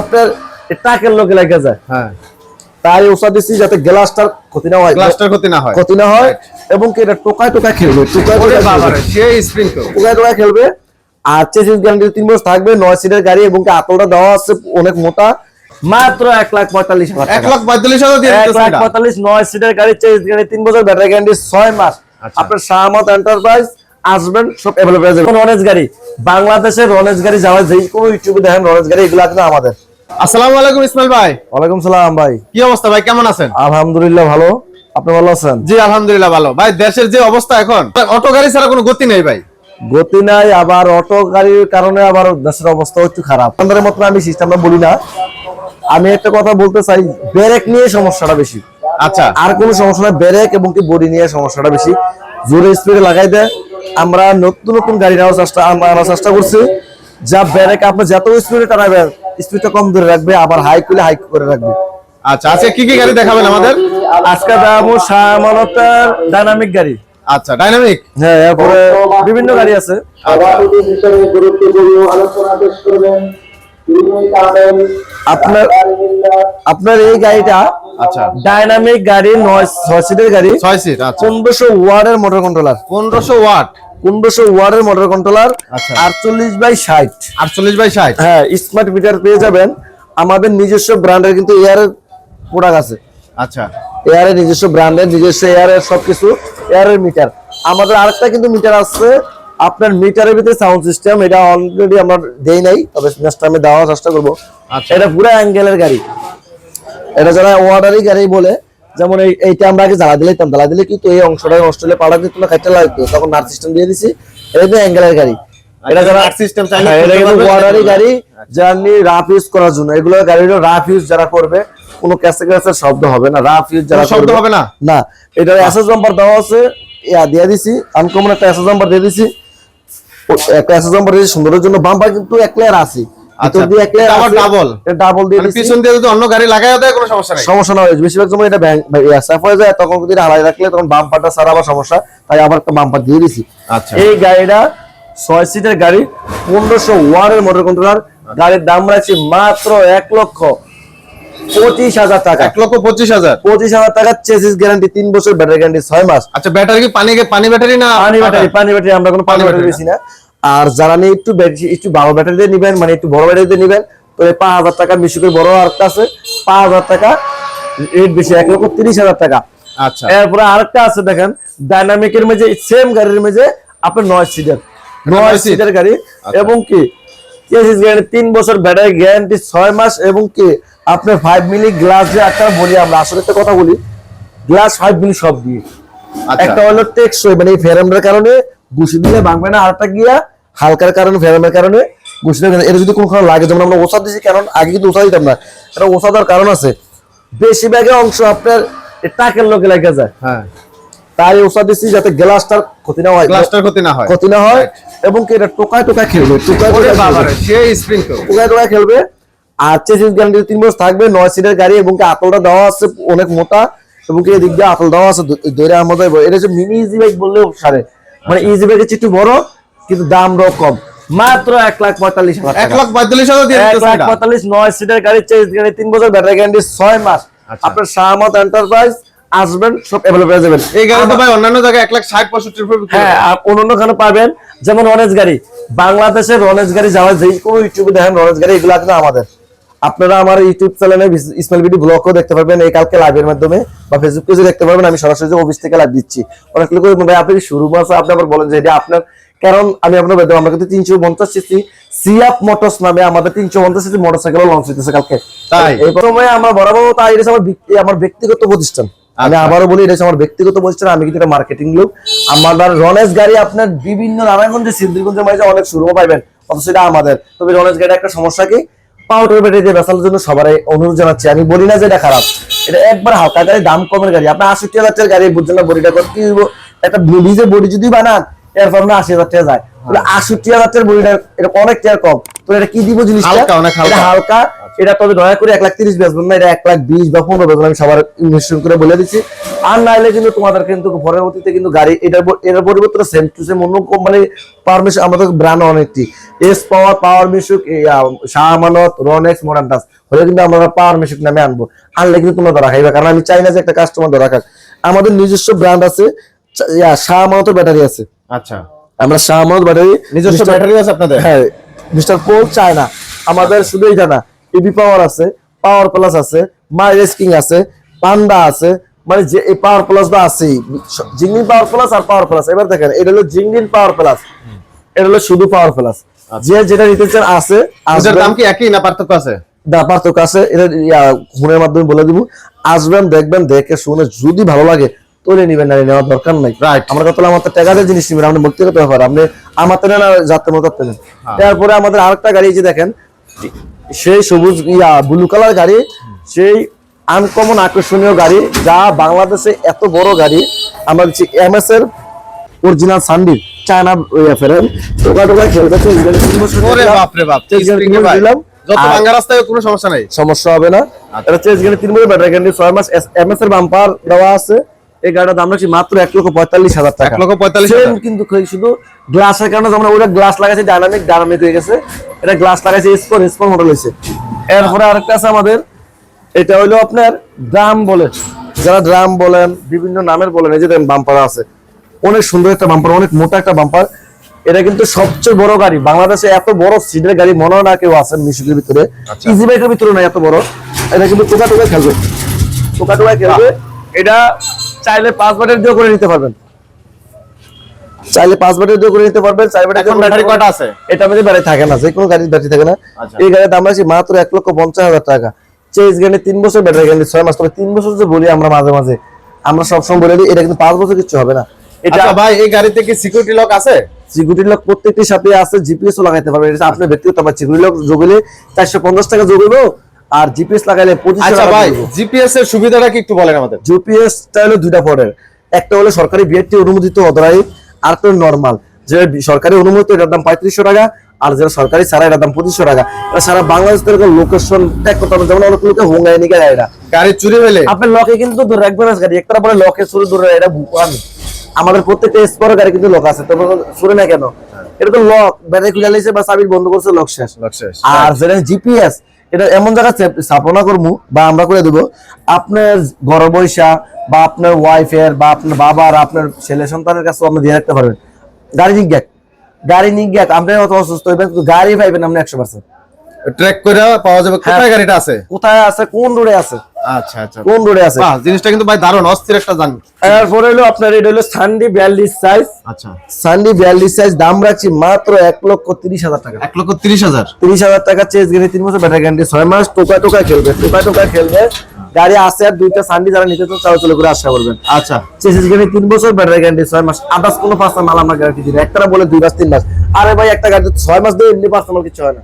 আপনার টাকের লোকে লেগে যায়। হ্যাঁ। তাই ওষা দিচ্ছি যাতে গ্লাসটার ক্ষতি না হয়। গ্লাসটার ক্ষতি না হয়। ক্ষতি না হয় এবং কি এটা টোকায় টোকায় খেলবে। টোকায় টোকায়। স্প্রিং টোকায় টোকায় খেলবে। আর চেসিস গ্যারান্টি তিন বছর থাকবে নয় সিটের গাড়ি এবং কি আতলটা দেওয়া আছে অনেক মোটা। মাত্র এক লাখ পঁয়তাল্লিশ হাজার এক লাখ পঁয়তাল্লিশ হাজার দিয়ে এক লাখ পঁয়তাল্লিশ নয় সিটের গাড়ি চেসিস গাড়ি তিন বছর ব্যাটারি গ্যারান্টি ছয় মাস। আচ্ছা। আপনার শাহমত এন্টারপ্রাইজ আসবেন সব অ্যাভেলেবল আছে। রনেজ গাড়ি বাংলাদেশের রনেজ গাড়ি যাওয়া যে কোনো ইউটিউবে দেখেন রনেজ গাড়ি এগুলো কিন্তু আমাদের। আসসালামু আলাইকুম ইসমাইল ভাই। ওয়ালাইকুম সালাম ভাই। কি অবস্থা ভাই কেমন আছেন? আলহামদুলিল্লাহ ভালো। আপনি ভালো আছেন? জি আলহামদুলিল্লাহ ভালো। ভাই দেশের যে অবস্থা এখন অটো গাড়ি ছাড়া কোনো গতি নেই ভাই। গতি নাই আবার অটো গাড়ির কারণে আবার দেশের অবস্থা একটু খারাপ। আপনাদের মতন আমি সিস্টেমটা বলি না। আমি একটা কথা বলতে চাই ব্রেক নিয়ে সমস্যাটা বেশি। আচ্ছা। আর কোনো সমস্যা না ব্রেক এবং কি বডি নিয়ে সমস্যাটা বেশি। জোরে স্পিডে লাগাই দেয় আমরা নতুন নতুন গাড়ি নেওয়ার চেষ্টা আমরা আনার চেষ্টা করছি। যা ব্রেক আপনি যত স্পিডে টানাবেন স্পিডটা কম ধরে রাখবে আবার হাই করলে হাই করে রাখবে। আচ্ছা আজকে কি কি গাড়ি দেখাবেন আমাদের? আজকে দেখাবো শাহমানতার ডাইনামিক গাড়ি। আচ্ছা ডাইনামিক হ্যাঁ এরপরে বিভিন্ন গাড়ি আছে। করবেন আপনার আপনার এই গাড়িটা আচ্ছা। ডাইনামিক গাড়ি নয় ছয় সিটের গাড়ি। ছয় সিট আচ্ছা। পনেরোশো ওয়ার্ডের মোটর কন্ট্রোলার পনেরোশো ওয়াট। পনেরোশো ওয়ার্ডের মোটর কন্ট্রোলার আচ্ছা। আটচল্লিশ বাই ষাট। আটচল্লিশ বাই ষাট? হ্যাঁ স্মার্ট মিটার পেয়ে যাবেন। আমাদের নিজস্ব ব্র্যান্ডের কিন্তু এয়ারের প্রোডাক্ট আছে। আচ্ছা। এয়ারের নিজস্ব ব্র্যান্ডের নিজস্ব এয়ারের সবকিছু এয়ারের মিটার আমাদের আরেকটা কিন্তু মিটার আছে। আপনার মিটারের ভিতরে সাউন্ড সিস্টেম এটা অলরেডি আমরা দেই নাই তবে নেক্সট টাইমে দেওয়ার চেষ্টা করব। আচ্ছা। এটা পুরো অ্যাঙ্গেলের গাড়ি। এটা যারা ওয়ার্ডারি গাড়ি বলে যেমন এইটা আমরা আগে জ্বালা দিলাম জ্বালা দিলে কিন্তু এই অংশটা অস্ট্রেলিয়া পাড়া দিত না খাইতে লাগতো তখন নার্স সিস্টেম দিয়ে দিছি। এটা কিন্তু অ্যাঙ্গেলের গাড়ি। এটা যারা নাট system চাইলে হ্যাঁ, এটা কিন্তু সেটা গাড়ি জার্নি রাফ ইউজ করার জন্য। এগুলো গাড়ির রাফ ইউজ যারা করবে কোনো ক্যাসে ক্যাসের শব্দ হবে না। রাফ ইউজ যারা শব্দ হবে না? না। এটা এসএস নাম্বার দেওয়া আছে। ইয়া দিয়ে দিছি। আনকমন একটা নাম্বার দিয়ে দিছি। একটা নাম্বার দিয়েছি সুন্দরের জন্য বাম্পার কিন্তু এক লেয়ার আছে। আচ্ছা, ভিতর দিয়ে? ডাবল দিয়ে মানে পিছন দিয়ে যদি অন্য গাড়ি লাগাই দেয় কোনো সমস্যা নেই। সমস্যা না বেশিরভাগ সময় এটা সাফ হয়ে যায় তখন যদি হালাই রাখলে তখন বাম্পারটা সারা আবার সমস্যা তাই আবার একটা বাম্পার দিয়ে দিছি। আচ্ছা। এই গাড়িটা ছয় সিটের গাড়ি পনেরোশো ওয়ারের মোটর কন্ট্রোলার গাড়ির দাম রাখছি মাত্র এক লক্ষ পঁচিশ হাজার টাকা। এক লক্ষ পঁচিশ হাজার। পঁচিশ হাজার টাকার চেসিস গ্যারান্টি তিন বছর ব্যাটারি গ্যারান্টি ছয় মাস। আচ্ছা ব্যাটারি কি পানি পানি ব্যাটারি না পানি ব্যাটারি পানি ব্যাটারি আমরা কোনো পানি ব্যাটারি বেশি না। আর যারা নিয়ে একটু একটু ভালো ব্যাটারি দিয়ে নিবেন মানে একটু বড় ব্যাটারি দিয়ে নিবেন তো এই পাঁচ হাজার টাকা বেশি করে বড় আরেকটা আছে। পাঁচ হাজার টাকা রেট বেশি এক লক্ষ তিরিশ হাজার টাকা। আচ্ছা। এরপরে আরেকটা আছে দেখেন ডাইনামিকের মেঝে সেম গাড়ির মেঝে আপনার নয় সিটের নয় সিটের গাড়ি আচ্ছা। এবং কি তিন বছর ব্যাটারি গ্যারান্টি ছয় মাস এবং কি আপনার ফাইভ মিলি গ্লাস যে একটা বলি আমরা। আসলে একটা কথা বলি গ্লাস ফাইভ মিলি সব দিয়ে। আচ্ছা। একটা হলো টেকসই মানে এই ফেরামের কারণে ঘুষি দিলে ভাঙবে না আরেকটা গিয়া হালকার কারণে ফেরামের কারণে দিলে এটা যদি কোনো কারণে লাগে যেমন আমরা ওষা দিচ্ছি কারণ আগে কিন্তু ওষা দিতাম না। এটা ওষা দেওয়ার কারণ আছে। বেশিরভাগই অংশ আপনার টাকের লোকে লেগে যায়। হ্যাঁ। তাই ওষা দিচ্ছি যাতে গ্লাসটার ক্ষতি না হয়। গ্লাসটার ক্ষতি না হয়। ক্ষতি না হয় এবং কি এটা টোকায় টোকায় খেলবে। টোকায় টোকায় টোকায় টোকায় খেলবে। আর চেসিস গ্যারান্টি তিন বছর থাকবে নয় সিটের গাড়ি এবং কি আতলটা দেওয়া আছে অনেক মোটা। এবং কি এদিক দিয়ে আতল দেওয়া আছে দৈরা আমাদের এটা হচ্ছে মিনি ইজি বাইক বললেও সারে। মানে ইজি বাইকের চেয়ে একটু বড় কিন্তু দামটাও কম মাত্র এক লাখ পঁয়তাল্লিশ হাজার এক লাখ পঁয়তাল্লিশ হাজার এক লাখ পঁয়তাল্লিশ নয় সিটের গাড়ি চেস গাড়ি তিন বছর ব্যাটারি গ্যারান্টি ছয় মাস। আচ্ছা। আপনার শাহমত এন্টারপ্রাইজ আসবেন সব অ্যাভেলেবল যাবেন। এই গাড়ি তো ভাই অন্যান্য জায়গায় এক লাখ ষাট পঁয়ষট্টি হ্যাঁ আর অন্যান্য খানে পাবেন যেমন রনেজ গাড়ি। বাংলাদেশের গাড়ি যাওয়া যে কোনো ইউটিউবে দেখেন রনেজ গাড়ি এগুলো কিন্তু আমাদের। আপনারা আমার ইউটিউব চ্যানেলে ইসমাইল বিডি ব্লগও দেখতে পারবেন এই কালকে লাইভের মাধ্যমে বা ফেসবুক পেজে দেখতে পারবেন আমি সরাসরি অফিস থেকে লাইভ দিচ্ছি। অনেক লোক ভাই আপনি শুরু মাস আপনি আবার বলেন যে এটা আপনার কারণ আমি আপনার বেদম আমরা কিন্তু তিনশো পঞ্চাশ সিসি সিয়াপ মোটরস নামে আমাদের তিনশো পঞ্চাশ সিসি মোটরসাইকেল লঞ্চ হইতেছে কালকে। তাই? এই সময় আমরা বরাবর তাই এটা আমার আমার ব্যক্তিগত প্রতিষ্ঠান। আমি আচ্ছা। আবারও বলি এটা আমার ব্যক্তিগত প্রতিষ্ঠান আমি কিন্তু এটা মার্কেটিং লোক। আমার রনেজ গাড়ি আপনার বিভিন্ন নারায়ণগঞ্জে সিদ্ধিরগঞ্জের মাঝে অনেক শুরুও পাইবেন অথচ এটা আমাদের। তবে রনেজ গাড়ি একটা সমস্যা কি? পাউডার ব্যাটারি দিয়ে বেচানোর জন্য সবারই অনুরোধ জানাচ্ছি। আমি বলি না যে এটা খারাপ। এটা একবার হালকা গাড়ি দাম কমের গাড়ি। আপনার হাজার টাকার গাড়ি বুঝছেন না বডিটা কত কি হইবো? একটা নিজে বডি যদি বানান এরপর না আশি হাজার টাকা যায়। তাহলে আষট্টি হাজার টাকার বডিটা এটা অনেক টাকা কম। তো এটা কি দিব জিনিসটা? হালকা, এটা হালকা। এটা তবে দয়া করে এক লাখ তিরিশ বেচবেন না এটা এক লাখ বিশ বা পনেরো বেচবেন আমি সবার ইনভেস্টমেন্ট করে বলে দিচ্ছি। আর নাইলে কিন্তু তোমাদের কিন্তু পরবর্তীতে কিন্তু গাড়ি এটার এটার পরিবর্তে সেম টু সেম অন্য কোম্পানি পারমিশন আমাদের ব্র্যান্ড অনেকটি। S power power Mishuk Shah Amanat Ronex modern টাস হলে কিন্তু আমরা পাওয়ার মিশুক নামে আনব। আনলে কিন্তু তোমরা ধরা খাইবে কারণ আমি চাই না যে একটা কাস্টমার ধরা খাক। আমাদের নিজস্ব ব্র্যান্ড আছে শাহ ব্যাটারি আছে। আচ্ছা। আমরা শাহ ব্যাটারি নিজস্ব ব্যাটারি আছে আপনাদের? হ্যাঁ মিস্টার পোল চায় না। আমাদের শুধু এটা না ইবি পাওয়ার আছে পাওয়ার প্লাস আছে মাইলেজ কিং আছে পান্ডা আছে মানে যে এই পাওয়ার প্লাস তো আছেই। জিংলিন পাওয়ার প্লাস আর পাওয়ার প্লাস এবার দেখেন এটা হলো জিংলিন পাওয়ার প্লাস এটা হলো শুধু পাওয়ার প্লাস যে যেটা নিতে চান আছে এটার দাম কি একই না পার্থক্য আছে? দা পার্থক্য আছে এটা ইয়া, ফোনের মাধ্যমে বলে দিব। আসবেন দেখবেন দেখে শুনে যদি ভালো লাগে তোলে নিবেন না নেওয়ার দরকার নাই। Right. আমরা কত আমার তো টাকাতে জিনিস নিবেন আপনি ব্যক্তিগত ব্যাপার আপনি আমার তো না যাত্রা মতো পেলেন তারপরে আমাদের আরেকটা গাড়ি যে দেখেন সেই সবুজ ইয়া ব্লু কালার গাড়ি সেই আনকমন আকর্ষণীয় গাড়ি যা বাংলাদেশে এত বড় গাড়ি আমরা দিচ্ছি এমএস এর অরিজিনাল সান্ডি চায়না ফেরেন টোকা টোকা খেলবে তো এই গাড়ি তিন বছর ওরে দিলাম। যত রাস্তায় কোনো সমস্যা নাই। সমস্যা হবে না। এটা গেলে তিন বছর ব্যাটারি গ্যারান্টি ছয় মাস এমএস এর বাম্পার দেওয়া আছে। এই গাড়িটার দাম রাখছি মাত্র এক লক্ষ পঁয়তাল্লিশ হাজার টাকা। এক লক্ষ পঁয়তাল্লিশ কিন্তু শুধু গ্লাসের কারণে যেমন ওটা গ্লাস লাগাইছে হয়ে গেছে। এটা গ্লাস লাগাইছে স্পোর স্পোর মডেল হয়েছে। এরপরে আরেকটা আছে আমাদের এটা হলো আপনার ড্রাম যারা ড্রাম বলেন বিভিন্ন নামের বলেন এই যে বাম্পার আছে। অনেক সুন্দর একটা বাম্পার অনেক মোটা একটা বাম্পার এটা কিন্তু সবচেয়ে বড় গাড়ি। বাংলাদেশে এত বড় সিটের গাড়ি মনে হয় না কেউ আছেন মিশুকের ভিতরে। ইজি বাইকের ভিতরে না এত বড়। এটা কিন্তু টোকা টোকা খেলবে। টোকা টোকা খেলবে এটা চাইলে পাঁচ বাটের দিয়ে করে নিতে পারবেন। চাইলে পাঁচ বাটের দিয়ে করে নিতে পারবেন চার বাটের এখন ব্যাটারি আছে? এটা আমাদের ব্যাটারি থাকে না যে কোনো গাড়ির ব্যাটারি থাকে না। আচ্ছা। এই গাড়ির দাম আছে মাত্র এক লক্ষ পঞ্চাশ হাজার টাকা। চেঞ্জ গাড়ি তিন বছর ব্যাটারি ছয় মাস। তবে তিন বছর যে বলি আমরা মাঝে মাঝে আমরা সবসময় বলে দিই এটা কিন্তু পাঁচ বছর কিছু হবে না। এটা আচ্ছা ভাই এই গাড়িতে কি সিকিউরিটি লক আছে? সিকিউরিটি লক প্রত্যেকটির সাথে আছে জিপিএস লাগাইতে পারবেন এটা আপনার ব্যক্তিগত আবার সিকিউরিটি লক যোগলে চারশো পঞ্চাশ টাকা যোগাবো আর জিপিএস লাগাইলে আচ্ছা ভাই জিপিএস এর সুবিধাটা কি একটু বলেন আমাদের? জিপিএস টা হলো দুইটা পদের একটা হলো সরকারি বিআরটি অনুমোদিত অথরাইজ আর একটা নর্মাল যে সরকারি অনুমোদিত এটার দাম পঁয়ত্রিশশো টাকা আর যেটা সরকারি ছাড়া এটার দাম পঁচিশশো টাকা। এটা সারা বাংলাদেশ লোকেশন ট্যাগ করতে হবে যেমন অনেক লোকে হোঙ্গাই নিকে গাড়িটা গাড়ি চুরি হলে? আপনার লকে কিন্তু ধরে রাখবেন গাড়ি। একটা পরে লকে শুরু ধরে এটা বুকান আমাদের প্রত্যেকটা স্পোর গাড়ি কিন্তু লক আছে তবে শুরু না কেন? এটা তো লক ব্যাটারি খুলে লাইছে বা চাবি বন্ধ করছে লক শেষ। লক শেষ। আর যেটা জিপিএস এটা এমন জায়গা স্থাপনা করব বা আমরা করে দেবো। আপনার ঘর বৈশা বা আপনার ওয়াইফের বা আপনার বাবার আপনার ছেলে সন্তানের কাছে আপনি দিয়ে রাখতে পারবেন। গাড়ি নিজ্ঞাত। গাড়ি নিজ্ঞাত। আপনি অত অসুস্থ হইবেন কিন্তু গাড়ি পাইবেন আপনি একশো পার্সেন্ট ট্র্যাক করে পাওয়া যাবে কোথায় হ্যাঁ। গাড়িটা আছে? কোথায় আছে কোন রোডে আছে? আচ্ছা আচ্ছা। কোন রোডে আছে? জিনিসটা কিন্তু ভাই দারুণ অস্থির একটা জান এরপরে হলো আপনার এটা হলো সানডি বিয়াল্লিশ সাইজ আচ্ছা। সানডি বিয়াল্লিশ সাইজ দাম রাখছি মাত্র এক লক্ষ তিরিশ হাজার টাকা। এক লক্ষ তিরিশ হাজার? তিরিশ হাজার টাকা চেঞ্জ গেলে তিন বছর ব্যাটারি গ্যারান্টি ছয় মাস টোকা টোকা খেলবে টোকা টোকা খেলবে। গাড়ি আছে আর দুইটা সানডি যারা নিতে তো চলাচল করে আসা করবেন। আচ্ছা। চেসিস গাড়ি তিন বছর ব্যাটারি গ্যারান্টি ছয় মাস। আদার্স কোনো পাঁচটা মাল আমরা গ্যারান্টি দিই একটা বলে দুই মাস তিন মাস। আরে ভাই একটা গাড়ি ছয় মাস দিয়ে এমনি পাঁচটা মাল কিছু হয় না।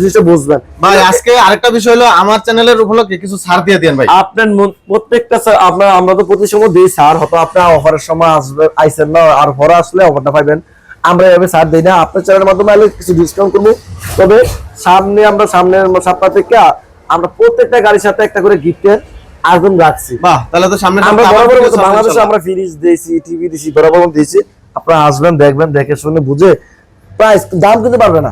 জিনিসটা বুঝবেন। ভাই আজকে আরেকটা বিষয় হলো আমার চ্যানেলের উপলক্ষে কিছু ছাড় দিয়ে দেন ভাই। আপনার প্রত্যেকটা আপনার আমরা তো প্রতি সময় দিই স্যার হয়তো আপনার অফারের সময় আসবে আইসেন না আর পরে আসলে অফারটা পাইবেন। আমরা এভাবে ছাড় দিই না। আপনার চ্যানেলের মাধ্যমে আলে কিছু ডিসকাউন্ট করব। তবে সামনে আমরা সামনের সপ্তাহ থেকে আমরা প্রত্যেকটা গাড়ির সাথে একটা করে গিফটের আয়োজন রাখছি। বাহ তাহলে তো সামনে আমরা বরাবর মতো বাংলাদেশে আমরা ফ্রিজ দিয়েছি টিভি দিয়েছি বরাবর মতো দিয়েছি। আপনারা আসবেন দেখবেন দেখে শুনে বুঝে প্রাইস দাম কিন্তু পারবে না।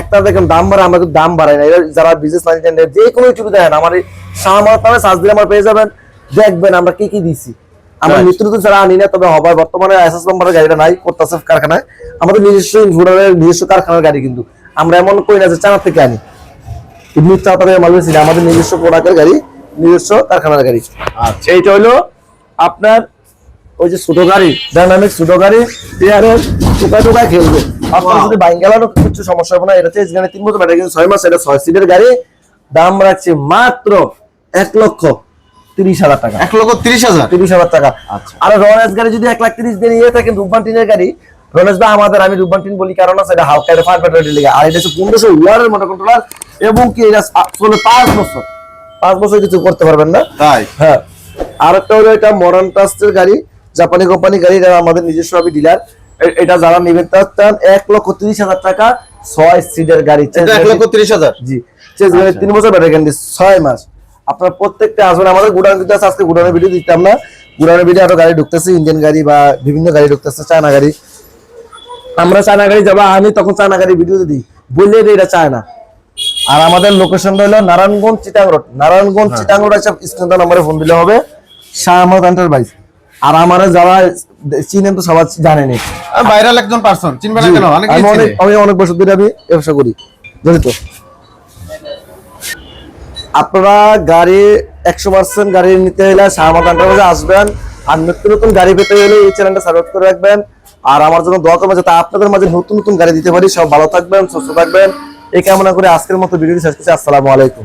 একটা দেখেন দাম বাড়ে আমরা দাম বাড়াই না। যারা বিজনেস ম্যানেজার যে কোনো ইউটিউবে দেখেন আমার এই সামার সার্চ দিলে আমার পেয়ে যাবেন। দেখবেন আমরা কি কি দিছি আমরা. নিত্য নতুন ছাড়া আনি না তবে হবার বর্তমানে এসএস নম্বরের গাড়িটা নাই করতেছে কারখানায়। আমাদের নিজস্ব ইনফুডারের নিজস্ব কারখানার গাড়ি কিন্তু। আমরা এমন কই না যে চানার থেকে আনি। এমনি থেকে মাল বেশি আমাদের নিজস্ব প্রোডাক্টের গাড়ি নিজস্ব কারখানার গাড়ি। আচ্ছা এইটা হলো আপনার ওই যে ছোট গাড়ি ডাইনামিক ছোট গাড়ি টিয়ারের টোকায় টোকায় খেলবে। আপনার যদি বাইক গেলারও কিছু সমস্যা হবে না এটা চেঞ্জ গাড়ি তিন বছর ব্যাটারি কিন্তু ছয় মাস এটা ছয় সিটের গাড়ি। দাম রাখছে মাত্র এক লক্ষ তিরিশ হাজার টাকা। এক লক্ষ তিরিশ হাজার? তিরিশ হাজার টাকা। আচ্ছা। আর রনেস গাড়ি যদি এক লাখ তিরিশ দিয়ে নিয়ে থাকেন রূপবান টিনের গাড়ি রনেস বা আমাদের আমি বলি কারণ আছে এটা হালকা এটা ফায়ার ব্যাটারি লেগে। আর এটা হচ্ছে পনেরোশো ওয়ারের মোটর কন্ট্রোলার এবং কি এটা চলে পাঁচ বছর। পাঁচ বছর কিছু করতে পারবেন না। তাই? হ্যাঁ। আর একটা হলো এটা মডার্ন ট্রাস্টের গাড়ি জাপানি কোম্পানি গাড়ি এটা আমাদের নিজস্ব আমি ডিলার এটা যারা নিবেন তারা চান এক লক্ষ তিরিশ হাজার টাকা ছয় সিটের গাড়ি। এক লক্ষ তিরিশ হাজার? জি। গাড়ি তিন বছর ব্যাটারি গ্যারান্টি ছয় মাস। আপনার প্রত্যেকটা আসবেন আমাদের গুডাউন কিন্তু আছে, আজকে গুডাউনের ভিডিও দিতাম না। গুডাউনের ভিডিও আরও গাড়ি ঢুকতেছে ইন্ডিয়ান গাড়ি বা বিভিন্ন গাড়ি ঢুকতেছে চায়না গাড়ি। আমরা চায়না গাড়ি যাব আমি তখন চায়না গাড়ি ভিডিও দিই। বললে এটা চায় না আর আমাদের লোকেশনটা হলো নারায়ণগঞ্জ চিটাং রোড নারায়ণগঞ্জ চিটাং রোড আছে স্ক্রিন নম্বরে ফোন দিলে হবে। শাহ আহমদ এন্টারপ্রাইজ আর আমার যারা চিনেন তো সবাই জানেনি। ভাইরাল একজন পার্সন চিনবে না কেন? অনেক আমি অনেক বছর ধরে আমি ব্যবসা করি। জড়িত আপনারা গাড়ি একশো পার্সেন্ট গাড়ি নিতে হলে শাহমাদ এন্টারপ্রাইজে আসবেন। আর নতুন নতুন গাড়ি পেতে হলে এই চ্যানেলটা সাবস্ক্রাইব করে রাখবেন। আর আমার জন্য দোয়া করবেন যাতে আপনাদের মাঝে নতুন নতুন গাড়ি দিতে পারি। সব ভালো থাকবেন, সুস্থ থাকবেন। এই কামনা করে আজকের মতো ভিডিওটি শেষ করছি। আসসালামু আলাইকুম।